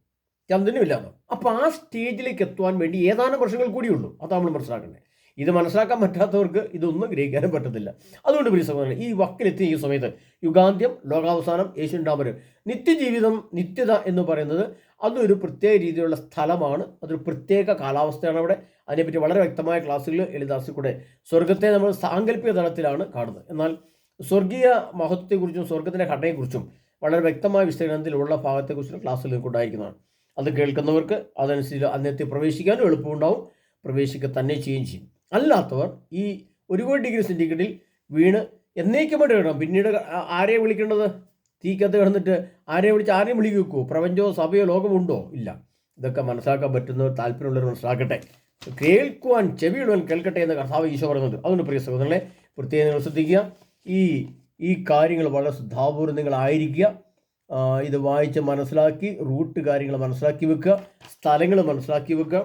ചന്ദ്രനും ഇല്ലാതെ അപ്പോൾ ആ സ്റ്റേജിലേക്ക് എത്തുവാൻ വേണ്ടി ഏതാനും വർഷങ്ങൾ കൂടിയുള്ളൂ അതാണ് നമ്മൾ മനസ്സിലാക്കേണ്ടത്. ഇത് മനസ്സിലാക്കാൻ പറ്റാത്തവർക്ക് ഇതൊന്നും ഗ്രഹിക്കാനും പറ്റത്തില്ല. അതുകൊണ്ട് പ്രിയ സഹോദരൻ ഈ വക്കിലെത്തിയ ഈ സമയത്ത് യുഗാന്ത്യം ലോകാവസാനം യേശുണ്ടാമര് നിത്യജീവിതം നിത്യത എന്ന് പറയുന്നത് അതൊരു പ്രത്യേക രീതിയിലുള്ള സ്ഥലമാണ്. അതൊരു പ്രത്യേക കാലാവസ്ഥയാണ് അവിടെ. അതിനെപ്പറ്റി വളരെ വ്യക്തമായ ക്ലാസ്സുകൾ എളിദാസിൽ കൂടെ സ്വർഗത്തെ നമ്മൾ സാങ്കല്പിക തലത്തിലാണ് കാണുന്നത്. എന്നാൽ സ്വർഗീയ മഹത്വത്തെക്കുറിച്ചും സ്വർഗത്തിന്റെ ഘടനയെക്കുറിച്ചും വളരെ വ്യക്തമായ വിശകലനത്തിലുള്ള ഭാഗത്തെക്കുറിച്ചുള്ള ക്ലാസ്സുകൾ ഉണ്ടായിരിക്കുന്നതാണ് അത് കേൾക്കുന്നവർക്ക് അതനുസരിച്ച് അന്നത്തെ പ്രവേശിക്കാനും എളുപ്പമുണ്ടാവും. പ്രവേശിക്കുക തന്നെ ചെയ്യുകയും ചെയ്യും. അല്ലാത്തവർ ഈ ഒരു കോടി ഡിഗ്രി സെന്റിഗ്രേഡിൽ വീണ് എന്നേക്കുമായിട്ട് കിടണം പിന്നീട് ആരെ വിളിക്കേണ്ടത്? തീക്കത്ത് കിടന്നിട്ട് ആരെ വിളിച്ച് ആരെയും വിളിക്ക് വെക്കുമോ പ്രപഞ്ചമോ സഭയോ ലോകമുണ്ടോ ഇല്ല. ഇതൊക്കെ മനസ്സിലാക്കാൻ പറ്റുന്നവർ താല്പര്യമുള്ളവർ മനസ്സിലാക്കട്ടെ. കേൾക്കുവാൻ ചെവിയിടുവാൻ കേൾക്കട്ടെ എന്ന് കർത്താവ് ഈശോ പറയുന്നത് അതുകൊണ്ട് പ്രിയ സഹോദരങ്ങളെ പ്രത്യേകം ശ്രദ്ധിക്കുക. ഈ ഈ കാര്യങ്ങൾ വളരെ ശ്രദ്ധാപൂർവം നിങ്ങളായിരിക്കുക ഇത് വായിച്ച് മനസ്സിലാക്കി റൂട്ട് കാര്യങ്ങൾ മനസ്സിലാക്കി വെക്കുക സ്ഥലങ്ങൾ മനസ്സിലാക്കി വെക്കുക.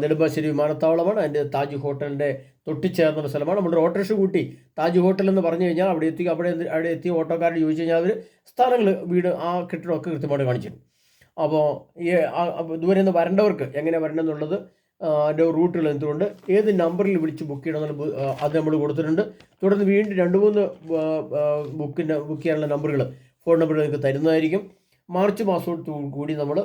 നെടുമ്പാശ്ശേരി വിമാനത്താവളമാണ് അതിന്റെ താജ് ഹോട്ടലിന്റെ തൊട്ടിച്ചേർന്ന സ്ഥലമാണ്. നമ്മുടെ ഓട്ടോറിക്ഷ കൂട്ടി താജ് ഹോട്ടൽ എന്ന് പറഞ്ഞു കഴിഞ്ഞാൽ അവിടെ എത്തി അവിടെ അവിടെ എത്തി ഓട്ടോക്കാരോട് ചോദിച്ചു കഴിഞ്ഞാൽ അവർ സ്ഥലങ്ങൾ വീട് ആ കെട്ടിടമൊക്കെ കൃത്യമായിട്ട് കാണിച്ചു അപ്പോൾ ഈ ദൂരെ നിന്ന് വരേണ്ടവർക്ക് എങ്ങനെ വരണം എന്നുള്ളത് ആ, അതിന്റെ റൂട്ടുകൾ എന്തുകൊണ്ട്? ഏത് നമ്പറിൽ വിളിച്ച് ബുക്ക് ചെയ്യണമെന്നുള്ള അത് നമ്മൾ കൊടുത്തിട്ടുണ്ട്. തുടർന്ന് വീണ്ടും രണ്ട് മൂന്ന് ബുക്കിന്റെ ബുക്ക് ചെയ്യാനുള്ള നമ്പറുകൾ ഫോൺ നമ്പർ നിങ്ങൾക്ക് തരുന്നതായിരിക്കും. മാർച്ച് മാസത്തോട് കൂടി നമ്മൾ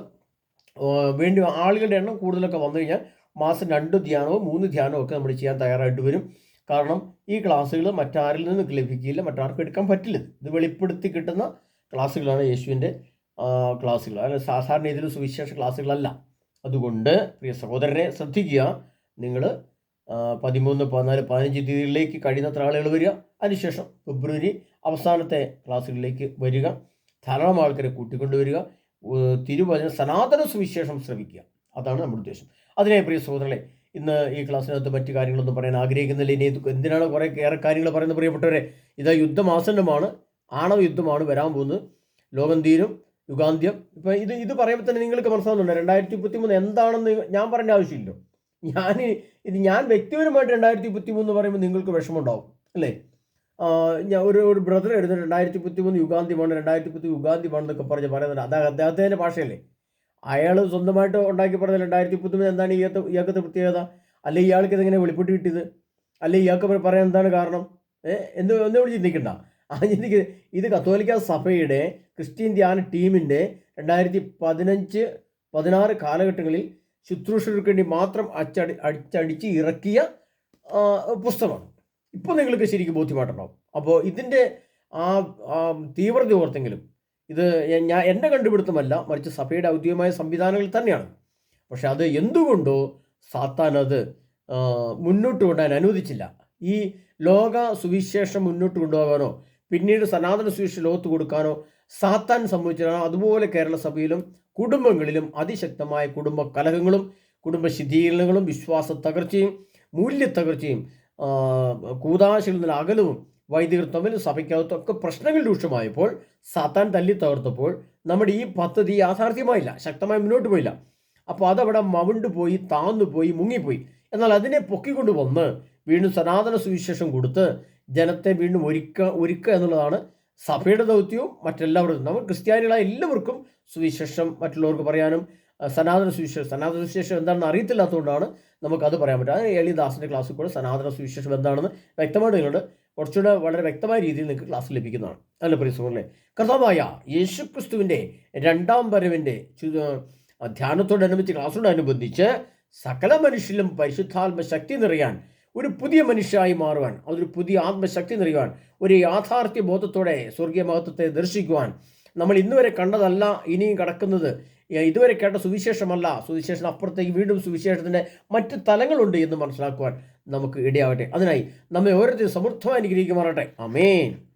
വീണ്ടും ആളുകളുടെ എണ്ണം കൂടുതലൊക്കെ വന്നു കഴിഞ്ഞാൽ മാസം രണ്ട് ധ്യാനവും മൂന്ന് ധ്യാനവും ഒക്കെ നമ്മൾ ചെയ്യാൻ തയ്യാറായിട്ട് വരും. കാരണം ഈ ക്ലാസ്സുകൾ മറ്റാരിൽ നിന്ന് ലഭിക്കില്ല മറ്റാർക്കും എടുക്കാൻ പറ്റില്ല. ഇത് വെളിപ്പെടുത്തി കിട്ടുന്ന ക്ലാസ്സുകളാണ് യേശുവിന്റെ ക്ലാസ്സുകൾ. അല്ല സാധാരണ ഇതിൽ സുവിശേഷ ക്ലാസ്സുകളല്ല. അതുകൊണ്ട് പ്രിയ സഹോദരനെ ശ്രദ്ധിക്കുക. നിങ്ങൾ പതിമൂന്ന് പതിനാല് പതിനഞ്ച് തീയതികളിലേക്ക് കഴിയുന്നത്ര ആളുകൾ വരിക. അതിനുശേഷം ഫെബ്രുവരി അവസാനത്തെ ക്ലാസ്സുകളിലേക്ക് വരിക. ധാരാളം ആൾക്കാരെ കൂട്ടിക്കൊണ്ടുവരിക. തിരുവചന സനാതന സുവിശേഷം ശ്രമിക്കുക അതാണ് നമ്മുടെ ഉദ്ദേശം. അതിനെ പ്രിയ സഹോദരങ്ങളെ ഇന്ന് ഈ ക്ലാസ്സിനകത്ത് മറ്റു കാര്യങ്ങളൊന്നും പറയാൻ ആഗ്രഹിക്കുന്നില്ല. ഇനി എന്തിനാണ് കുറേ ഏറെ കാര്യങ്ങൾ പറയുന്നത് പ്രിയപ്പെട്ടവരെ? ഇതാ യുദ്ധം ആസന്നമാണ് ആണവ യുദ്ധമാണ് വരാൻ പോകുന്നത്. ലോകം തീരും. യുഗാന്ത്യം. ഇപ്പം ഇത് ഇത് പറയുമ്പോൾ തന്നെ നിങ്ങൾക്ക് മനസ്സിലാവുന്നുണ്ട് രണ്ടായിരത്തി മുപ്പത്തിമൂന്ന് എന്താണെന്ന് ഞാൻ പറയേണ്ട ആവശ്യമില്ല. ഞാൻ ഇത് ഞാൻ വ്യക്തിപരമായിട്ട് രണ്ടായിരത്തി മുപ്പത്തി മൂന്ന് പറയുമ്പോൾ നിങ്ങൾക്ക് വിഷമമുണ്ടാവും അല്ലേ? ഞാൻ ഒരു ഒരു ബ്രദർ എഴുതുന്നത് രണ്ടായിരത്തി മുപ്പത്തിമൂന്ന് യുഗാന്ത്യമാണ് രണ്ടായിരത്തി മുപ്പത്തി യുഗാന്ത്യമാണെന്നൊക്കെ പറഞ്ഞ് പറയുന്നുണ്ട്. അത് അദ്ദേഹത്തിന്റെ ഭാഷയല്ലേ. അയാൾ സ്വന്തമായിട്ട് ഉണ്ടാക്കി പറഞ്ഞ രണ്ടായിരത്തി മുപ്പത്തി മൂന്ന് എന്താണ് ഇയാൾക്ക് ഇയാൾക്കത്തെ പ്രത്യേകത? അല്ലെ ഇയാൾക്ക് ഇതെങ്ങനെ വെളിപ്പെട്ട് കിട്ടിയത്? അല്ലെ ഇയാൾക്ക് പറയാൻ എന്താണ് കാരണം? എന്ത് എന്തുകൊണ്ട് ചിന്തിക്കണ്ട. ആ ചിന്തിക്ക ഇത് കത്തോലിക്ക സഭയുടെ ക്രിസ്ത്യൻ ധ്യാന ടീമിന്റെ രണ്ടായിരത്തി പതിനഞ്ച് പതിനാറ് കാലഘട്ടങ്ങളിൽ ശുശ്രൂഷകർക്ക് വേണ്ടി മാത്രം അച്ചടി അടിച്ചടിച്ച് ഇറക്കിയ പുസ്തകമാണ്. ഇപ്പോൾ നിങ്ങൾക്ക് ശരിക്കും ബോധ്യമായിട്ടുണ്ടാവും. അപ്പോൾ ഇതിന്റെ ആ തീവ്രത ഓർത്തെങ്കിലും ഇത് ഞാൻ എന്റെ കണ്ടുപിടുത്തമല്ല മറിച്ച് സഭയുടെ ഔദ്യോഗികമായ സംവിധാനങ്ങൾ തന്നെയാണ്. പക്ഷെ അത് എന്തുകൊണ്ടോ സാത്താൻ അത് മുന്നോട്ട് കൊണ്ടുപോകാൻ അനുവദിച്ചില്ല. ഈ ലോക സുവിശേഷം മുന്നോട്ട് കൊണ്ടുപോകാനോ പിന്നീട് സനാതന സുവിശേഷം ലോകത്ത് കൊടുക്കാനോ സാത്താൻ സംഭവിച്ചതാണ് അതുപോലെ കേരള സഭയിലും കുടുംബങ്ങളിലും അതിശക്തമായ കുടുംബ കലഹങ്ങളും കുടുംബ ശിഥീകരണങ്ങളും വിശ്വാസ തകർച്ചയും മൂല്യ തകർച്ചയും കൂതാശയിൽ നിന്ന് അകലവും വൈദികർ തമ്മിൽ സഭയ്ക്കകത്തൊക്കെ പ്രശ്നങ്ങൾ രൂക്ഷമായപ്പോൾ സാത്താൻ തല്ലി തകർത്തപ്പോൾ നമ്മുടെ ഈ പദ്ധതി യാഥാർത്ഥ്യമായില്ല ശക്തമായി മുന്നോട്ട് പോയില്ല. അപ്പോൾ അതവിടെ മവിണ്ട് പോയി താന്നു പോയി മുങ്ങിപ്പോയി. എന്നാൽ അതിനെ പൊക്കിക്കൊണ്ട് വന്ന് വീണ്ടും സനാതന സുവിശേഷം കൊടുത്ത് ജനത്തെ വീണ്ടും ഒരുക്കുക ഒരുക്കുക എന്നുള്ളതാണ് സഭയുടെ ദൗത്യവും മറ്റെല്ലാവരും നമ്മൾ ക്രിസ്ത്യാനികളായ എല്ലാവർക്കും സുവിശേഷം മറ്റുള്ളവർക്ക് പറയാനും സനാതന സുവിശേഷം. സനാതന സുവിശേഷം എന്താണെന്ന് അറിയത്തില്ലാത്തതുകൊണ്ടാണ് നമുക്കത് പറയാൻ പറ്റുക. അത് എളിദാസിന്റെ ക്ലാസ്സിൽ കൂടെ സനാതന സുവിശേഷം എന്താണെന്ന് വ്യക്തമായിട്ട് നിങ്ങളുടെ കുറച്ചുകൂടെ വളരെ വ്യക്തമായ രീതിയിൽ നിങ്ങൾക്ക് ക്ലാസ് ലഭിക്കുന്നതാണ്. അല്ല പ്രിയ കൃതമായ യേശു ക്രിസ്തുവിന്റെ രണ്ടാം വരവിന്റെ ധ്യാനത്തോടനുബന്ധിച്ച് ക്ലാസ്സോടനുബന്ധിച്ച് സകല മനുഷ്യരിലും പരിശുദ്ധാത്മ ശക്തി നിറയാൻ ഒരു പുതിയ മനുഷ്യനായി മാറുവാൻ അതൊരു പുതിയ ആത്മശക്തി നിറയുവാൻ ഒരു യാഥാർത്ഥ്യ ബോധത്തോടെ സ്വർഗീയ മഹത്വത്തെ ദർശിക്കുവാൻ നമ്മൾ ഇന്നുവരെ കണ്ടതല്ല ഇനിയും കടക്കുന്നത്. ഇതുവരെ കേട്ട സുവിശേഷമല്ല. സുവിശേഷം അപ്പുറത്തേക്ക് വീണ്ടും സുവിശേഷത്തിന്റെ മറ്റ് തലങ്ങളുണ്ട് എന്ന് മനസ്സിലാക്കുവാൻ നമുക്ക് ഇടയാവട്ടെ. അതിനായി നമ്മെ ഓരോരുത്തരും സമൃദ്ധമായി അനുഗ്രഹിക്കുമാറട്ടെ അമേൻ